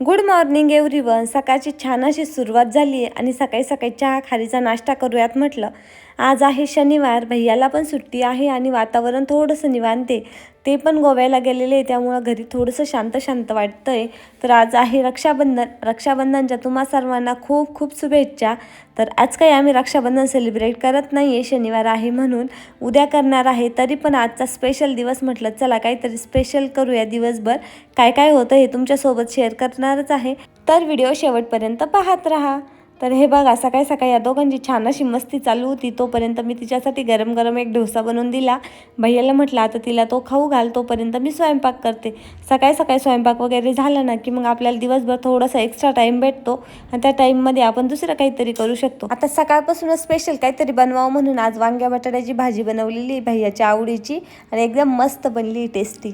Good morning everyone सकाळची छान अशी सुरुवात झाली आणि सकाळी सकाळी चहा खारीचा नाश्ता करूयात म्हटलं. आज आहे शनिवार भैयाला पण सुट्टी आहे आणि वातावरण थोडंसं निवांते ते पण गोव्याला गेलेले आहे त्यामुळं घरी थोडंसं शांत शांत वाटतं आहे तर आज आहे रक्षाबंधन रक्षाबंधनच्या तुम्हा सर्वांना खूप खूप शुभेच्छा. तर आज काही आम्ही रक्षाबंधन सेलिब्रेट करत नाही आहे शनिवार आहे म्हणून. उद्या करणार आहे तरी पण आजचा स्पेशल दिवस म्हटलं चला काहीतरी स्पेशल करूया दिवसभर. काय काय होतं हे तुमच्यासोबत शेअर करणारच आहे. तर व्हिडिओ शेवटपर्यंत पाहत राहा. तर हे बघा सकाळी सकाळी या दोघांची छान अशी मस्ती चालू होती. तोपर्यंत मी तिच्यासाठी गरम गरम एक डोसा बनवून दिला. भैयाला म्हटलं आता तिला तो खाऊ घाल तोपर्यंत मी स्वयंपाक करते. सकाळी सकाळी स्वयंपाक वगैरे झाला ना की मग आपल्याला दिवसभर थोडासा एक्स्ट्रा टाईम भेटतो आणि त्या टाईममध्ये आपण दुसरं काहीतरी करू शकतो. आता सकाळपासूनच स्पेशल काहीतरी बनवावं म्हणून आज वांग्या बटाट्याची भाजी बनवलेली भैयाच्या आवडीची आणि एकदम मस्त बनली टेस्टी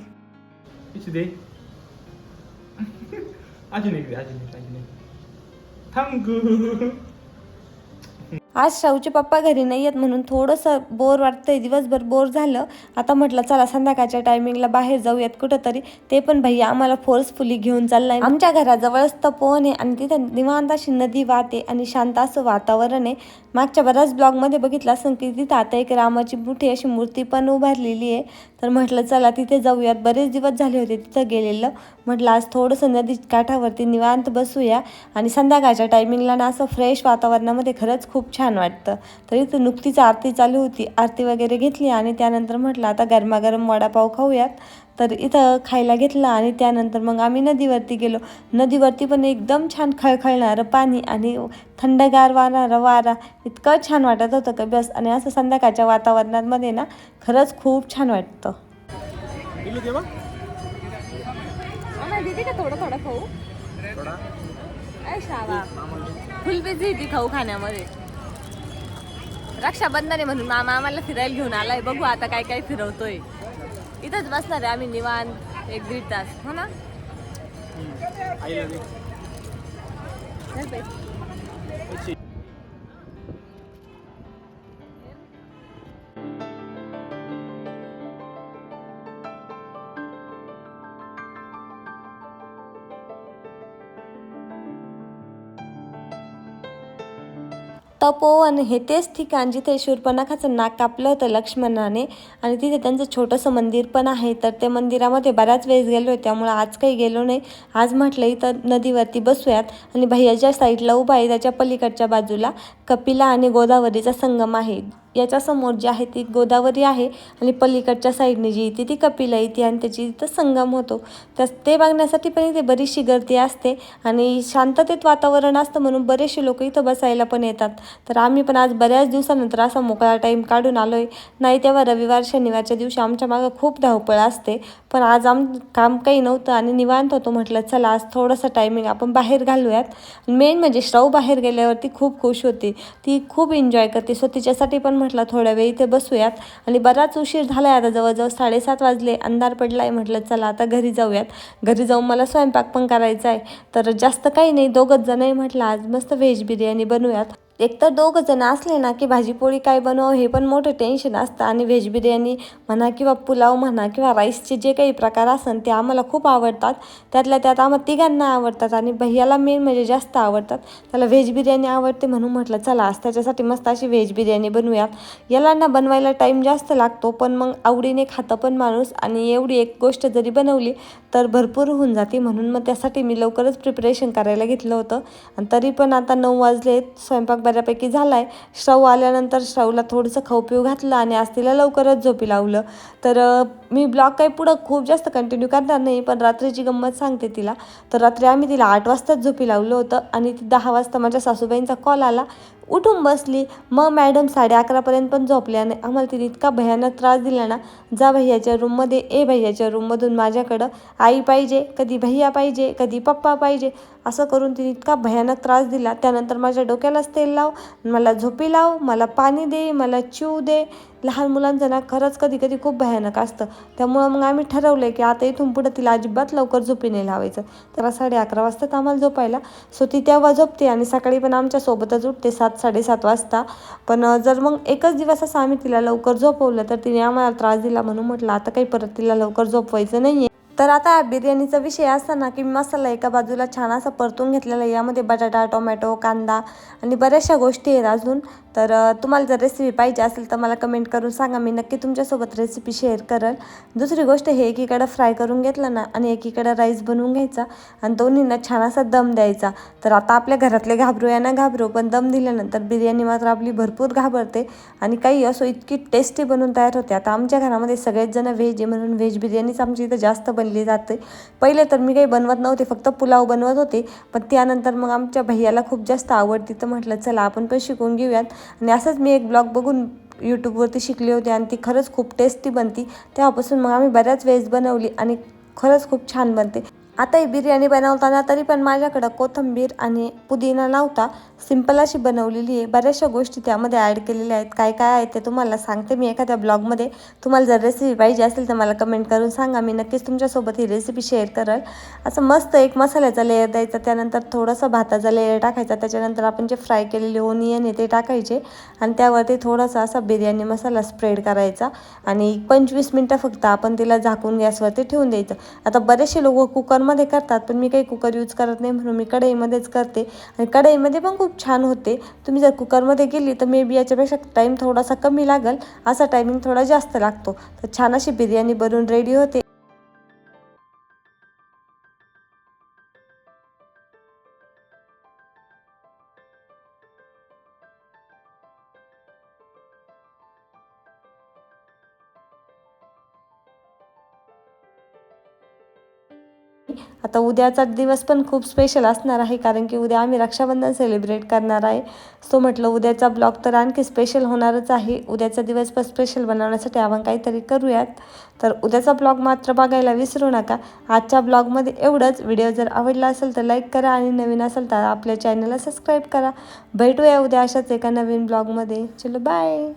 इथे आज शाहूचे पप्पा घरी नाही आहेत म्हणून थोडंसं बोर वाटतंय. दिवसभर बोर झालं. आता म्हटलं चला संध्याकाळच्या टायमिंगला बाहेर जाऊयात कुठंतरी. ते पण भैया आम्हाला फोर्सफुली घेऊन चाललाय आमच्या घराजवळच तपोवन आहे आणि तिथे निवांत अशी नदी वाहते आणि शांत असं वातावरण आहे. मागच्या बऱ्याच ब्लॉगमध्ये बघितलं असं की तिथं आता एक रामाची मोठी अशी मूर्ती पण उभारलेली आहे. तर म्हटलं चला तिथे जाऊयात. बरेच दिवस झाले होते तिथं गेलेलं. म्हटलं आज थोडंसं नदी काठावरती निवांत बसूया. आणि संध्याकाळच्या टायमिंगला ना असं फ्रेश वातावरणामध्ये खरंच खूप छान वाटतं. तर इथं नुकतीच आरती चालू होती. आरती वगैरे घेतली आणि त्यानंतर म्हटलं आता गरमागरम वडापाव खाऊयात. तर इथं खायला घेतलं आणि त्यानंतर मग आम्ही नदीवरती गेलो. नदीवरती पण एकदम छान खळखळणारं पाणी आणि थंडगार वाहणारं वारा. इतकं छान वाटत होतं का बस. आणि असं संध्याकाळच्या वातावरणामध्ये ना खरंच खूप छान वाटतं. थोडं थोडं खाऊ? शावा फुल बिझी ती खाऊ खाण्यामध्ये. रक्षाबंधन आहे म्हणून मामा आम्हाला फिरायला घेऊन आलाय. बघू आता काय काय फिरवतोय. इथंच बसणार आहे आम्ही निवांत एक दीड तास. हो ना? आईला दे चल तपोवन हे तेच ठिकाण जिथे शूरपनाखाचं नाक कापलं होतं लक्ष्मणाने. आणि तिथे त्यांचं छोटंसं मंदिर पण आहे. तर त्या मंदिरामध्ये बऱ्याच वेळेस गेलो आहे. त्यामुळं आज काही गेलो नाही. आज म्हटलं इथं नदीवरती बसूयात. आणि भैयाच्या साईडला उभा आहे. त्याच्या पलीकडच्या बाजूला कपिला आणि गोदावरीचा संगम आहे. याच्यासमोर जी आहे ती गोदावरी आहे आणि पलीकडच्या साईडने जी येते ती कपिला येते आणि त्याची इथं संगम होतो. तर ते बघण्यासाठी पण इथे बरीचशी गर्दी असते आणि शांततेत वातावरण असतं म्हणून बरेचसे लोक इथं बसायला पण येतात. तर आम्ही पण आज बऱ्याच दिवसानंतर असा मोकळा टाईम काढून आलो आहे नाही तेव्हा रविवार शनिवारच्या दिवशी आमच्या मागं खूप धावपळ असते. पण आज आम काम काही नव्हतं आणि निवांत होतो म्हटलं चला आज थोडंसं टायमिंग आपण बाहेर घालूयात. मेन म्हणजे श्राऊ बाहेर गेल्यावरती खूप खुश होती. ती खूप एन्जॉय करते. सो तिच्यासाठी पण म्हटलं थोड्या वेळ इथे बसूयात. आणि बराच उशीर झाला आहे आता जवळजवळ साडेसात वाजले. अंधार पडला आहे म्हटलं चला आता घरी जाऊयात. घरी जाऊन मला स्वयंपाक पण करायचा आहे तर जास्त काही नाही दोघंच जण आहे म्हटलं आज मस्त व्हेज बिर्याणी बनवूयात एकतर दोघं जण असले ना की भाजीपोळी काय बनवावं हे पण मोठं टेन्शन असतं. आणि व्हेज बिर्याणी म्हणा किंवा पुलाव म्हणा किंवा राईसचे जे काही प्रकार असन ते आम्हाला खूप आवडतात. त्यातल्या त्यात आम्हाला तिघांना आवडतात आणि भैयाला मेन म्हणजे जास्त आवडतात. त्याला व्हेज बिर्याणी आवडते म्हणून म्हटलं चला आज त्याच्यासाठी मस्त अशी व्हेज बिर्याणी बनवूयात. याला ना बनवायला टाईम जास्त लागतो पण मग आवडीने खातं पण माणूस आणि एवढी एक गोष्ट जरी बनवली तर भरपूर होऊन जाते. म्हणून मग त्यासाठी मी लवकरच प्रिपरेशन करायला घेतलं होतं. आणि तरी पण आता नऊ वाजले स्वयंपाक बऱ्यापैकी झाला आहे श्रव आल्यानंतर श्रवला थोडंसं खाऊपिऊ घातलं आणि आज तिला लवकरच झोपी लावलं. तर मी ब्लॉग काही पुढं खूप जास्त कंटिन्यू करणार नाही पण रात्रीची गंमत सांगते तिला. तर रात्री आम्ही तिला आठ वाजताच झोपी लावलं होतं आणि ती दहा वाजता माझ्या सासूबाईंचा कॉल आला. उठून बसली. मग मॅडम साडे अकरापर्यंत पण झोपल्या नाही आम्हाला तिने इतका भयानक त्रास दिला ना. जा भैयाच्या रूममध्ये ए भैयाच्या रूममधून माझ्याकडं आई पाहिजे कधी भैया पाहिजे कधी पप्पा पाहिजे. असं करून तिने इतका भयानक त्रास दिला. त्यानंतर माझ्या डोक्यालाच तेल लाव मला झोपी लाव मला पाणी दे मला चिव दे. लहान मुलांचं ना खरंच कधी कधी खूप भयानक असतं. त्यामुळं मग आम्ही ठरवलं की आता इथून पुढं तिला अजिबात लवकर झोपी नाही लावायचं. तर साडे अकरा वाजता आम्हाला झोपायला. सो ती तेव्हा झोपते आणि सकाळी पण आमच्यासोबतच उठते सात साडेसात वाजता. पण जर मग एकच दिवस असं आम्ही तिला लवकर झोपवलं तर तिने आम्हाला त्रास दिला म्हणून म्हटलं आता काही परत तिला लवकर झोपवायचं नाही आहे तर आता बिर्याणीचा विषय असताना की मसाला एका बाजूला छान असा परतून घेतलेला आहे. यामध्ये बटाटा टोमॅटो कांदा आणि बऱ्याचशा गोष्टी आहेत अजून. तर तुम्हाला जर रेसिपी पाहिजे असेल तर मला कमेंट करून सांगा. मी नक्की तुमच्यासोबत रेसिपी शेअर करेल. दुसरी गोष्ट हे एकीकडं फ्राय करून घेतलं ना आणि एकीकडं राईस बनवून घ्यायचा आणि दोन्हींना छान असा दम द्यायचा. तर आता आपल्या घरातले घाबरू या ना घाबरू पण दम दिल्यानंतर बिर्याणी मात्र आपली भरपूर घाबरते आणि काही असो इतकी टेस्टी बनवून तयार होते. आता आमच्या घरामध्ये सगळेच जण व्हेज आहे म्हणून व्हेज बिर्याणीच आमची इथं जास्त बनली जाते. पहिले तर मी काही बनवत नव्हते फक्त पुलाव बनवत होते. पण त्यानंतर मग आमच्या भैयाला खूप जास्त आवडती तर म्हटलं चला आपण पण शिकून घेऊयात. आणि असंच मी एक ब्लॉग बघून यूट्यूबवरती शिकली होती आणि ती खरंच खूप टेस्टी बनती. तेव्हापासून मग आम्ही बऱ्याच वेळेस बनवली आणि खरंच खूप छान बनते. आताही बिर्याणी बनवताना तरी पण माझ्याकडं कोथिंबीर आणि पुदिना नव्हता. सिंपल अशी बनवलेली आहे. बऱ्याचशा गोष्टी त्यामध्ये ॲड केलेल्या आहेत. काय काय आहे ते तुम्हाला सांगते मी एखाद्या ब्लॉगमध्ये तुम्हाला जर रेसिपी पाहिजे असेल तर मला कमेंट करून सांगा. मी नक्कीच तुमच्यासोबत ही रेसिपी शेअर करेल. असं मस्त एक मसाल्याचा लेअर द्यायचा. त्यानंतर थोडासा भाताचा लेअर टाकायचा. त्याच्यानंतर आपण जे फ्राय केलेले ओनियन आहे ते टाकायचे. आणि त्यावरती थोडासा असा बिर्याणी मसाला स्प्रेड करायचा. आणि पंचवीस मिनटं फक्त आपण तिला झाकून गॅसवरती ठेवून द्यायचं. आता बरेचसे लोक कुकर कुकरमध्ये करतात पण मी काही कुकर यूज करत नाही म्हणून मी कढईमध्येच करते. आणि कढईमध्ये पण खूप छान होते. तुम्ही जर कुकरमध्ये गेली तर मे बी याच्यापेक्षा टाईम थोडासा कमी लागेल. असा टायमिंग थोडा जास्त लागतो. तर छान अशी बिर्याणी बनवून रेडी होते. आता उद्याचा दिवस पण खूप स्पेशल असणार आहे कारण की उद्या आम्ही रक्षाबंधन सेलिब्रेट करणार आहे. सो म्हटलं उद्याचा ब्लॉग तर आणखी स्पेशल होणारच आहे. उद्याचा दिवस पण स्पेशल बनवण्यासाठी आपण काहीतरी करूयात. तर उद्याचा ब्लॉग मात्र बघायला विसरू नका. आजच्या ब्लॉगमध्ये एवढंच. व्हिडिओ जर आवडला असेल तर लाईक करा आणि नवीन असेल तर आपल्या चॅनलला सबस्क्राईब करा. भेटूया उद्या अशाच एका नवीन ब्लॉगमध्ये चलो बाय